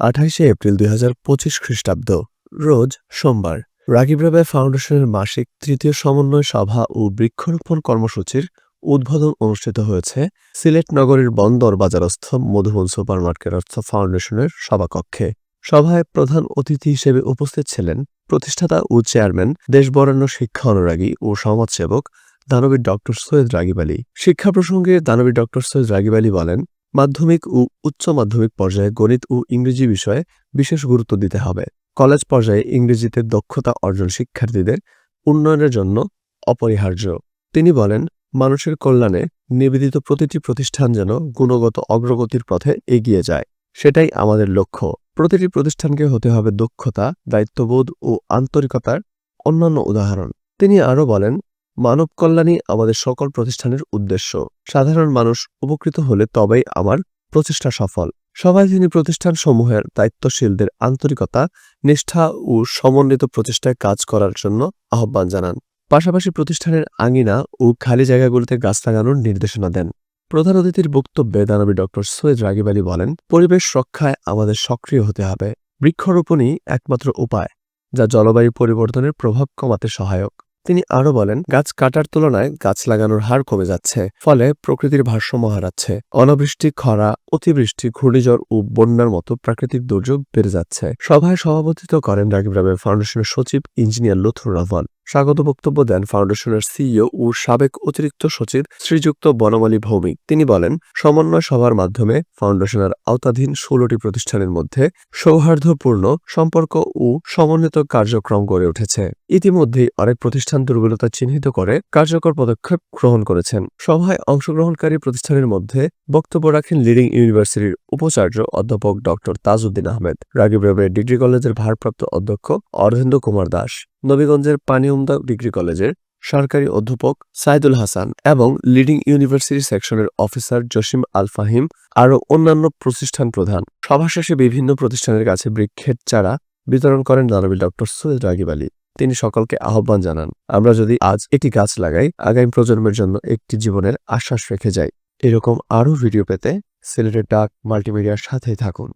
আঠাইশে April দুই হাজার পঁচিশ খ্রিস্টাব্দ, রোজ সোমবার। রাগিব ফাউন্ডেশনের মাসিক তৃতীয় সমন্বয় সভা ও বৃক্ষরোপণ কর্মসূচির উদ্বোধন অনুষ্ঠিত হয়েছে সিলেট নগরীর বন্দর বাজারস্থ মধুবন সুপারমার্কেটস্থ ফাউন্ডেশনের সভাকক্ষে। সভায় প্রধান অতিথি হিসেবে উপস্থিত ছিলেন প্রতিষ্ঠাতা ও চেয়ারম্যান দেশবরেণ্য শিক্ষা অনুরাগী ও সমাজসেবক দানবীর ডক্টর সৈয়দ রাগিব আলী। শিক্ষা প্রসঙ্গে দানবীর ডক্টর সৈয়দ রাগিব আলী বলেন মাধ্যমিক ও উচ্চ মাধ্যমিক পর্যায়ে গণিত ও ইংরেজি বিষয়ে বিশেষ গুরুত্ব দিতে হবে। কলেজ পর্যায়ে ইংরেজিতে দক্ষতা অর্জন শিক্ষার্থীদের উন্নয়নের জন্য অপরিহার্য। তিনি বলেন, মানুষের কল্যাণে নিবেদিত প্রতিটি প্রতিষ্ঠান যেন গুণগত অগ্রগতির পথে এগিয়ে যায়। সেটাই আমাদের লক্ষ্য। প্রতিটি প্রতিষ্ঠানকে হতে হবে দক্ষতা, দায়িত্ববোধ ও আন্তরিকতার অন্যান্য উদাহরণ। তিনি আরও বলেন মানব কল্যাণই আমাদের সকল প্রতিষ্ঠানের উদ্দেশ্য। সাধারণ মানুষ উপকৃত হলে তবেই আমার প্রচেষ্টা সফল। সবাই তিনি প্রতিষ্ঠান সমূহের দায়িত্বশীলদের আন্তরিকতা, নিষ্ঠা ও সমন্বিত প্রচেষ্টায় কাজ করার জন্য আহ্বান জানান। পাশাপাশি প্রতিষ্ঠানের আঙিনা ও খালি জায়গাগুলোতে গাছ লাগানোর নির্দেশনা দেন। প্রধান অতিথির বক্তব্যে দানবী ডক্টর সৈয়দ রাগিব আলী বলেন, পরিবেশ রক্ষায় আমাদের সক্রিয় হতে হবে। বৃক্ষরোপণই একমাত্র উপায়, যা জলবায়ু পরিবর্তনের প্রভাব কমাতে সহায়ক। তিনি আরও বলেন, গাছ কাটার তুলনায় গাছ লাগানোর হার কমে যাচ্ছে, ফলে প্রকৃতির ভারসাম্য হারাচ্ছে। অনাবৃষ্টি, খরা, অতিবৃষ্টি, ঘূর্ণিঝড় ও বন্যার মতো প্রাকৃতিক দুর্যোগ বেড়ে যাচ্ছে। সভায় সভাপতিত্ব করেন রাগিব রাবে ফাউন্ডেশনের সচিব ইঞ্জিনিয়ার লুথুর রহমান। স্বাগত বক্তব্য দেন ফাউন্ডেশনের সিইও ও সাবেক অতিরিক্ত সচিব শ্রীযুক্ত বনমালী ভৌমিক। তিনি বলেন, সমন্বয় সভার মাধ্যমে ফাউন্ডেশনের আওতাধীন ষোলোটি প্রতিষ্ঠানের মধ্যে সৌহার্দ্যপূর্ণ সম্পর্ক ও সমন্বিত কার্যক্রম গড়ে উঠেছে। ইতিমধ্যেই অনেক প্রতিষ্ঠান দুর্বলতা চিহ্নিত করে কার্যকর পদক্ষেপ গ্রহণ করেছেন। সভায় অংশগ্রহণকারী প্রতিষ্ঠানের মধ্যে বক্তব্য রাখেন লিডিং ইউনিভার্সিটির উপাচার্য অধ্যাপক ডক্টর তাজউদ্দিন আহমেদ, রাগিব ডিগ্রি কলেজের ভারপ্রাপ্ত অধ্যক্ষ অরবিন্দ কুমার দাস। নবীগঞ্জের পানিউমদা ডিগ্রি কলেজের সরকারি অধ্যাপক সাইদুল হাসান এবং লিডিং ইউনিভার্সিটি সেকশনের অফিসার জসিম আল ফাহিম আরও অন্যান্য প্রতিষ্ঠান প্রধান। সভা শেষে বিভিন্ন প্রতিষ্ঠানের কাছে বৃক্ষের চারা বিতরণ করেন দানবী ডক্টর সৈয়দ রাগিব আলী। তিনি সকলকে আহ্বান জানান, আমরা যদি আজ একটি গাছ লাগাই, আগামী প্রজন্মের জন্য একটি জীবনের আশ্বাস রেখে যাই। এরকম আরও ভিডিও পেতে সিলেটের ডাক মাল্টিমিডিয়ার সাথেই থাকুন।